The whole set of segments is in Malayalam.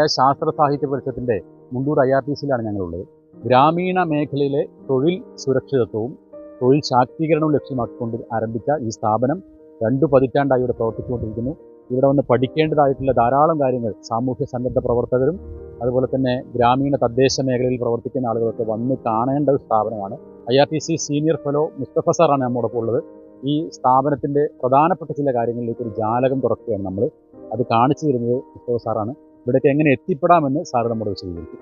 ശാസ്ത്ര സാഹിത്യ പരിഷത്തിന്റെ മുണ്ടൂർ ഐ ആർ ടി സിയിലാണ് ഞങ്ങളുള്ളത്. ഗ്രാമീണ മേഖലയിലെ തൊഴിൽ സുരക്ഷിതത്വവും തൊഴിൽ ശാക്തീകരണവും ലക്ഷ്യമാക്കിക്കൊണ്ട് ആരംഭിച്ച ഈ സ്ഥാപനം രണ്ടു പതിറ്റാണ്ടായി ഇവിടെ പ്രവർത്തിച്ചുകൊണ്ടിരിക്കുന്നു. ഇവിടെ വന്ന് പഠിക്കേണ്ടതായിട്ടുള്ള ധാരാളം കാര്യങ്ങൾ സാമൂഹ്യ സന്നദ്ധ പ്രവർത്തകരും അതുപോലെ തന്നെ ഗ്രാമീണ തദ്ദേശ മേഖലയിൽ പ്രവർത്തിക്കുന്ന ആളുകളൊക്കെ വന്ന് കാണേണ്ട ഒരു സ്ഥാപനമാണ്. I R T C senior fellow Mustafa സാറാണ് നമ്മോടൊപ്പം ഉള്ളത്. ഈ സ്ഥാപനത്തിന്റെ പ്രധാനപ്പെട്ട ചില കാര്യങ്ങളിലേക്ക് ഒരു ജാലകം തുറക്കുകയാണ് നമ്മൾ അത് കാണിച്ചു തരുന്നത് മുസ്തഫ സാറാണ്. ഇവിടേക്ക് എങ്ങനെ എത്തിപ്പെടാമെന്ന് സാറ് നമ്മുടെ വിശദീകരിക്കും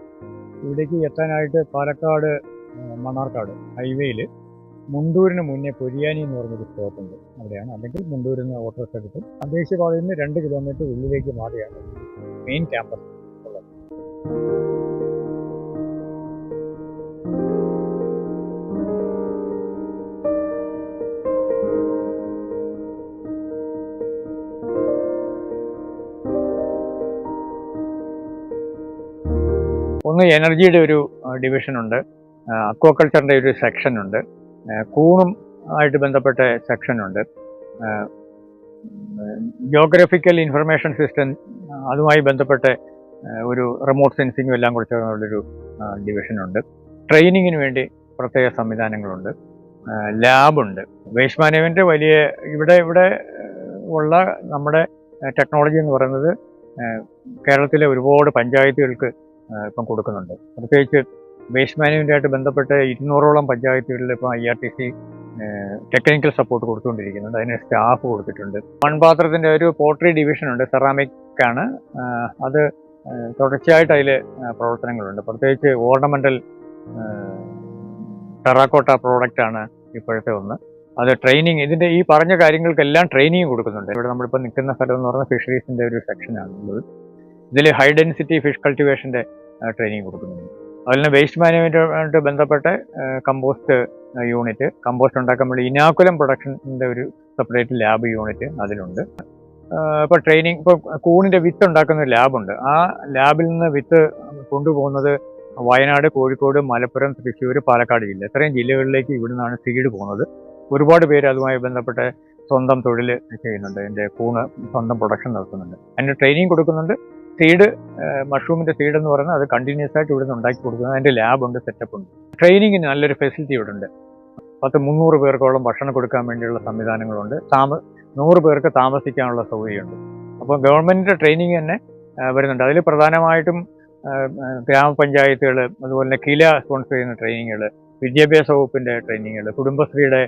ഇവിടേക്ക് എത്താനായിട്ട് പാലക്കാട് മണ്ണാർക്കാട് ഹൈവേയിൽ മുണ്ടൂരിന് മുന്നേ പൊരിയാനി എന്ന് പറഞ്ഞൊരു സ്റ്റോപ്പുണ്ട് അവിടെയാണ്. അല്ലെങ്കിൽ മുണ്ടൂരിൽ നിന്ന് ഓട്ടോറിക്ഷ കിട്ടും ദേശീയപാതയിൽ നിന്ന് രണ്ട് കിലോമീറ്റർ ഉള്ളിലേക്ക് മാറിയാണ് മെയിൻ ക്യാമ്പസ് ഉള്ളത്. ഒന്ന് എനർജിയുടെ ഒരു ഡിവിഷനുണ്ട്. അക്വാകൾച്ചറിന്റെ ഒരു സെക്ഷനുണ്ട്. കൂണും ആയിട്ട് ബന്ധപ്പെട്ട സെക്ഷനുണ്ട്. ജോഗ്രഫിക്കൽ ഇൻഫർമേഷൻ സിസ്റ്റം അതുമായി ബന്ധപ്പെട്ട ഒരു റിമോട്ട് സെൻസിങ്ങും എല്ലാം കൂടി ചേർന്നുള്ളൊരു ഡിവിഷനുണ്ട്. ട്രെയിനിങ്ങിന് വേണ്ടി പ്രത്യേക സംവിധാനങ്ങളുണ്ട്. ലാബുണ്ട്. വേസ്റ്റ് മാനേജ്മെന്റ് വലിയ ഇവിടെ ഇവിടെ ഉള്ള നമ്മുടെ ടെക്നോളജി എന്ന് പറയുന്നത് കേരളത്തിലെ ഒരുപാട് പഞ്ചായത്തുകൾക്ക് ഇപ്പം കൊടുക്കുന്നുണ്ട്. പ്രത്യേകിച്ച് വേസ്റ്റ് മാനേജ്മെന്റായിട്ട് ബന്ധപ്പെട്ട് ഇരുന്നൂറോളം പഞ്ചായത്തുകളിൽ ഇപ്പം I R T C technical support കൊടുത്തുകൊണ്ടിരിക്കുന്നുണ്ട്. അതിന് സ്റ്റാഫ് കൊടുത്തിട്ടുണ്ട്. മൺപാത്രത്തിന്റെ ഒരു പോട്ടറി ഡിവിഷൻ ഉണ്ട് സെറാമിക് ആണ്. അത് തുടർച്ചയായിട്ട് അതിൽ പ്രവർത്തനങ്ങളുണ്ട്. പ്രത്യേകിച്ച് ഓർണമെന്റൽ ടെറാക്കോട്ട പ്രോഡക്റ്റാണ് ഇപ്പോഴത്തെ ഒന്ന്. അത് ട്രെയിനിങ് ഇതിന്റെ ഈ പറഞ്ഞ കാര്യങ്ങൾക്കെല്ലാം ട്രെയിനിങ് കൊടുക്കുന്നുണ്ട്. ഇവിടെ നമ്മളിപ്പോൾ നിൽക്കുന്ന സ്ഥലം എന്ന് പറഞ്ഞാൽ ഫിഷറീസിന്റെ ഒരു സെക്ഷനാണ് ഉള്ളത് ഇതിൽ ഹൈ ഡെൻസിറ്റി ഫിഷ് കൾട്ടിവേഷന്റെ ട്രെയിനിങ് കൊടുക്കുന്നുണ്ട്. അതുപോലെ തന്നെ വേസ്റ്റ് മാനേജ്മെന്റുമായിട്ട് ബന്ധപ്പെട്ട് കമ്പോസ്റ്റ് യൂണിറ്റ് കമ്പോസ്റ്റ് ഉണ്ടാക്കാൻ വേണ്ടി ഇനാക്കുലം പ്രൊഡക്ഷന്റെ ഒരു സെപ്പറേറ്റ് ലാബ് യൂണിറ്റ് അതിലുണ്ട്. ഇപ്പോൾ ട്രെയിനിങ് ഇപ്പോൾ കൂണിന്റെ വിത്ത് ഉണ്ടാക്കുന്ന ഒരു ലാബുണ്ട് ആ ലാബിൽ നിന്ന് വിത്ത് കൊണ്ടുപോകുന്നത് വയനാട് കോഴിക്കോട് മലപ്പുറം തൃശ്ശൂർ പാലക്കാട് ജില്ല. ഇത്രയും ജില്ലകളിലേക്ക് ഇവിടുന്നാണ് സീഡ് പോകുന്നത്. ഒരുപാട് പേര് അതുമായി ബന്ധപ്പെട്ട് സ്വന്തം തൊഴിൽ ചെയ്യുന്നുണ്ട്. എന്റെ കൂണ് സ്വന്തം പ്രൊഡക്ഷൻ നടത്തുന്നുണ്ട്. അതിന്റെ ട്രെയിനിങ് കൊടുക്കുന്നുണ്ട്. സീഡ് മഷ്റൂമിന്റെ സീഡ് എന്ന് പറയുന്നത് അത് കണ്ടിന്യൂസ് ആയിട്ട് ഇവിടുന്ന് ഉണ്ടാക്കി കൊടുക്കുന്നത് അതിന്റെ ലാബുണ്ട് സെറ്റപ്പ് ഉണ്ട്. ട്രെയിനിങ്ങിന് നല്ലൊരു ഫെസിലിറ്റി ഇവിടെ ഉണ്ട്. പത്ത് മുന്നൂറ് പേർക്കോളം ഭക്ഷണം കൊടുക്കാൻ വേണ്ടിയുള്ള സംവിധാനങ്ങളുണ്ട്. താമ നൂറ് പേർക്ക് താമസിക്കാനുള്ള സൗകര്യമുണ്ട്. അപ്പോൾ ഗവൺമെന്റിന്റെ ട്രെയിനിങ് തന്നെ വരുന്നുണ്ട്. അതിൽ പ്രധാനമായിട്ടും ഗ്രാമപഞ്ചായത്തുകൾ അതുപോലെ തന്നെ കില സ്പോൺസർ ചെയ്യുന്ന ട്രെയിനിങ്ങുകൾ വിദ്യാഭ്യാസ വകുപ്പിന്റെ ട്രെയിനിങ്ങുകൾ കുടുംബശ്രീയുടെ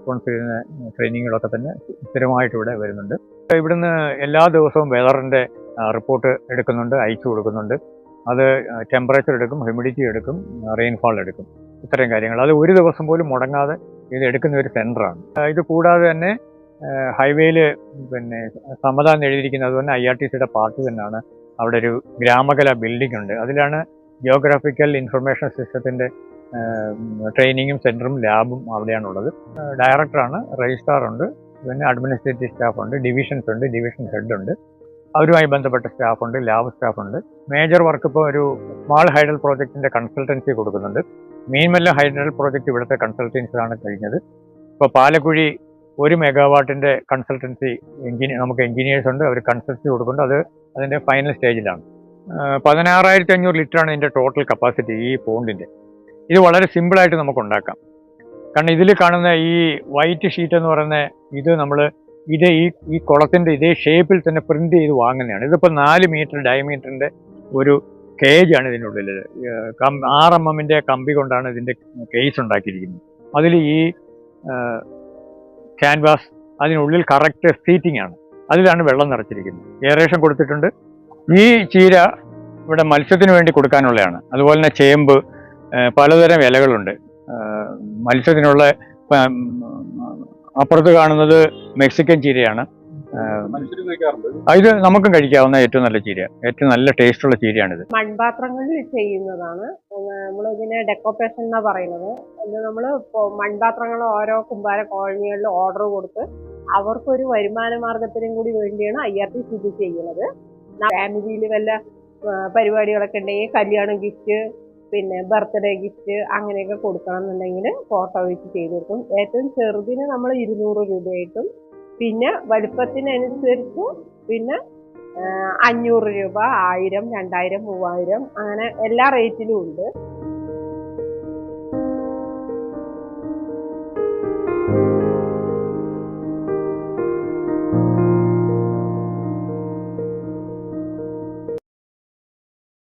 സ്പോൺസർ ചെയ്യുന്ന ട്രെയിനിങ്ങുകളൊക്കെ തന്നെ സ്ഥിരമായിട്ട് ഇവിടെ വരുന്നുണ്ട്. ഇവിടുന്ന് എല്ലാ ദിവസവും വെതറിന്റെ റിപ്പോർട്ട് എടുക്കുന്നുണ്ട് അയച്ചു കൊടുക്കുന്നുണ്ട്. അത് ടെമ്പറേച്ചർ എടുക്കും ഹ്യൂമിഡിറ്റി എടുക്കും റെയിൻഫാൾ എടുക്കും. ഇത്തരം കാര്യങ്ങൾ. അത് ഒരു ദിവസം പോലും മുടങ്ങാതെ ഇത് എടുക്കുന്ന ഒരു സെന്ററാണ് ഇത് കൂടാതെ തന്നെ ഹൈവേയിൽ പിന്നെ സമത എഴുതിയിരിക്കുന്നത് അതുപോലെ ഐ ആർ ടി സിയുടെ പാർട്ട് തന്നെയാണ്. അവിടെ ഒരു ഗ്രാമകല ബിൽഡിംഗ് ഉണ്ട്. അതിലാണ് ജിയോഗ്രാഫിക്കൽ ഇൻഫർമേഷൻ സിസ്റ്റത്തിന്റെ ട്രെയിനിങ്ങും സെന്ററും ലാബും അവിടെയാണുള്ളത്. ഡയറക്ടറാണ് രജിസ്ട്രാറുണ്ട് പിന്നെ അഡ്മിനിസ്ട്രേറ്റീവ് സ്റ്റാഫ് ഉണ്ട് ഡിവിഷൻസ് ഉണ്ട് ഡിവിഷൻ ഹെഡ് ഉണ്ട്. അവരുമായി ബന്ധപ്പെട്ട സ്റ്റാഫുണ്ട് ലാബ് സ്റ്റാഫുണ്ട്. മേജർ വർക്ക് ഇപ്പോൾ ഒരു സ്മാൾ ഹൈഡൽ പ്രോജക്റ്റിന്റെ കൺസൾട്ടൻസി കൊടുക്കുന്നുണ്ട്. മീൻമല്ല ഹൈഡൽ പ്രോജക്റ്റ് ഇവിടുത്തെ കൺസൾട്ടൻസിയാണ് കഴിഞ്ഞത്. ഇപ്പോൾ പാലക്കുഴി ഒരു മെഗാവാട്ടിന്റെ കൺസൾട്ടൻസി എഞ്ചിനീയർ നമുക്ക് എഞ്ചിനീയേഴ്സ് ഉണ്ട് അവർ കൺസൾട്ടൻസി കൊടുക്കുന്നുണ്ട്. അത് അതിന്റെ ഫൈനൽ സ്റ്റേജിലാണ് പതിനാറായിരത്തി അഞ്ഞൂറ് ലിറ്ററാണ് ഇതിന്റെ ടോട്ടൽ കപ്പാസിറ്റി ഈ പോണ്ടിന്റെ. ഇത് വളരെ സിമ്പിളായിട്ട് നമുക്ക് ഉണ്ടാക്കാം. കാരണം ഇതിൽ കാണുന്ന ഈ വൈറ്റ് ഷീറ്റ് എന്ന് പറയുന്ന ഇത് നമ്മൾ ഇത് ഈ ഈ കുളത്തിന്റെ ഇതേ ഷേപ്പിൽ തന്നെ പ്രിന്റ് ചെയ്ത് വാങ്ങുന്നതാണ്. ഇതിപ്പോൾ നാല് മീറ്റർ ഡയമീറ്ററിന്റെ ഒരു കേജാണ് ഇതിനുള്ളിൽ കം ആർ എം എമ്മിന്റെ കമ്പി കൊണ്ടാണ് ഇതിന്റെ കേസ് ഉണ്ടാക്കിയിരിക്കുന്നത്. അതിൽ ഈ ക്യാൻവാസ് അതിനുള്ളിൽ കറക്റ്റ് സീറ്റിംഗ് ആണ്. അതിലാണ് വെള്ളം നിറച്ചിരിക്കുന്നത്. ഏറേഷൻ കൊടുത്തിട്ടുണ്ട്. ഈ ചീര ഇവിടെ മത്സ്യത്തിന് വേണ്ടി കൊടുക്കാനുള്ളതാണ്. അതുപോലെ തന്നെ ചേമ്പ് പലതരം ഇലകളുണ്ട്. മത്സ്യത്തിനുള്ള അപ്പുറത്ത് കാണുന്നത് മെക്സിക്കൻ ചീരയാണ്. ഇത് നമുക്കും കഴിക്കാവുന്ന ഏറ്റവും നല്ല ചീര. ഏറ്റവും നല്ല ടേസ്റ്റ് ഉള്ള ചീരയാണിത്. മൺപാത്രങ്ങളിൽ ചെയ്യുന്നതാണ്. നമ്മൾ ഇതിനെ ഡെക്കോറേഷൻ എന്നാ പറയുന്നത്. ഇത് നമ്മൾ മൺപാത്രങ്ങൾ ഓരോ കുമ്പാര കോളനികളിൽ ഓർഡർ കൊടുത്ത് അവർക്കൊരു വരുമാന മാർഗത്തിനും കൂടി വേണ്ടിയാണ് ഐ ആർ ടി സി ഇത് ചെയ്യുന്നത്. ഫാമിലിയിൽ വല്ല പരിപാടികളൊക്കെ ഉണ്ടെങ്കിൽ കല്യാണം ഗിഫ്റ്റ് പിന്നെ ബർത്ത്ഡേ ഗിഫ്റ്റ് അങ്ങനെയൊക്കെ കൊടുക്കണം എന്നുണ്ടെങ്കിൽ ഫോട്ടോ വെച്ച് ചെയ്ത് കൊടുക്കും. ഏറ്റവും ചെറുതിന് നമ്മൾ ഇരുന്നൂറ് രൂപയായിട്ടും പിന്നെ വലുപ്പത്തിനനുസരിച്ച് പിന്നെ അഞ്ഞൂറ് രൂപ ആയിരം രണ്ടായിരം മൂവായിരം അങ്ങനെ എല്ലാ റേറ്റിലും ഉണ്ട്.